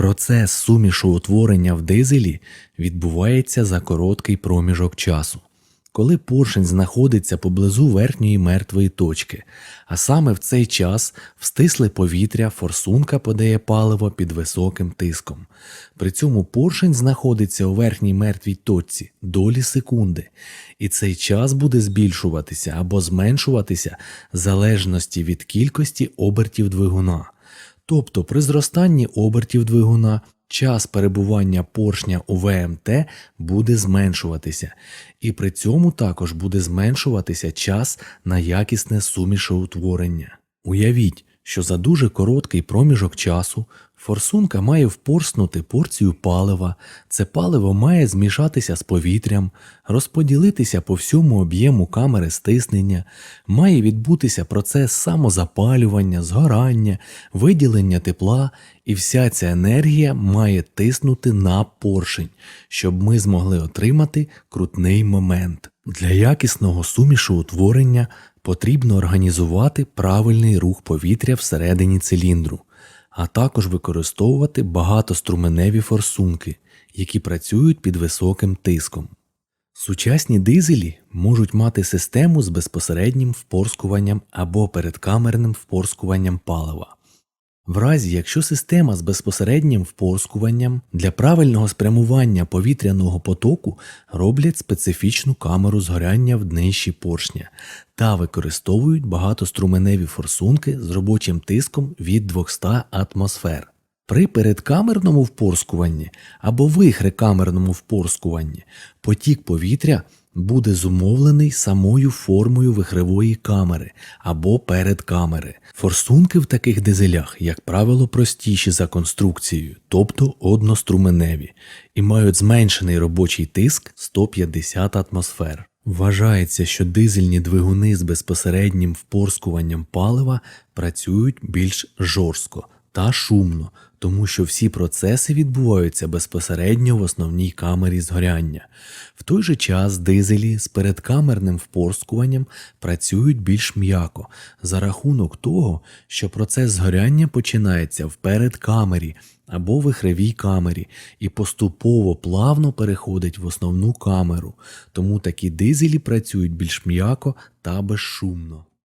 Процес сумішоутворення в дизелі відбувається за короткий проміжок часу, коли поршень знаходиться поблизу верхньої мертвої точки, а саме в цей час в стисле повітря форсунка подає паливо під високим тиском. При цьому поршень знаходиться у верхній мертвій точці долі секунди, і цей час буде збільшуватися або зменшуватися в залежності від кількості обертів двигуна. Тобто при зростанні обертів двигуна час перебування поршня у ВМТ буде зменшуватися, і при цьому також буде зменшуватися час на якісне сумішоутворення. Уявіть, що за дуже короткий проміжок часу форсунка має впорснути порцію палива, це паливо має змішатися з повітрям, розподілитися по всьому об'єму камери стиснення, має відбутися процес самозапалювання, згорання, виділення тепла, і вся ця енергія має тиснути на поршень, щоб ми змогли отримати крутний момент. Для якісного сумішоутворення потрібно організувати правильний рух повітря всередині циліндру, а також використовувати багатоструменеві форсунки, які працюють під високим тиском. Сучасні дизелі можуть мати систему з безпосереднім впорскуванням або передкамерним впорскуванням палива. В разі, якщо система з безпосереднім впорскуванням для правильного спрямування повітряного потоку роблять специфічну камеру згоряння в днищі поршня та використовують багатоструменеві форсунки з робочим тиском від 200 атмосфер. При передкамерному впорскуванні або вихрекамерному впорскуванні потік повітря буде зумовлений самою формою вихревої камери або передкамери. Форсунки в таких дизелях, як правило, простіші за конструкцією, тобто одноструменеві, і мають зменшений робочий тиск 150 атмосфер. Вважається, що дизельні двигуни з безпосереднім впорскуванням палива працюють більш жорстко та шумно, тому що всі процеси відбуваються безпосередньо в основній камері згоряння. В той же час дизелі з передкамерним впорскуванням працюють більш м'яко за рахунок того, що процес згоряння починається в передкамері або вихревій камері і поступово плавно переходить в основну камеру, тому такі дизелі працюють більш м'яко та безшумно.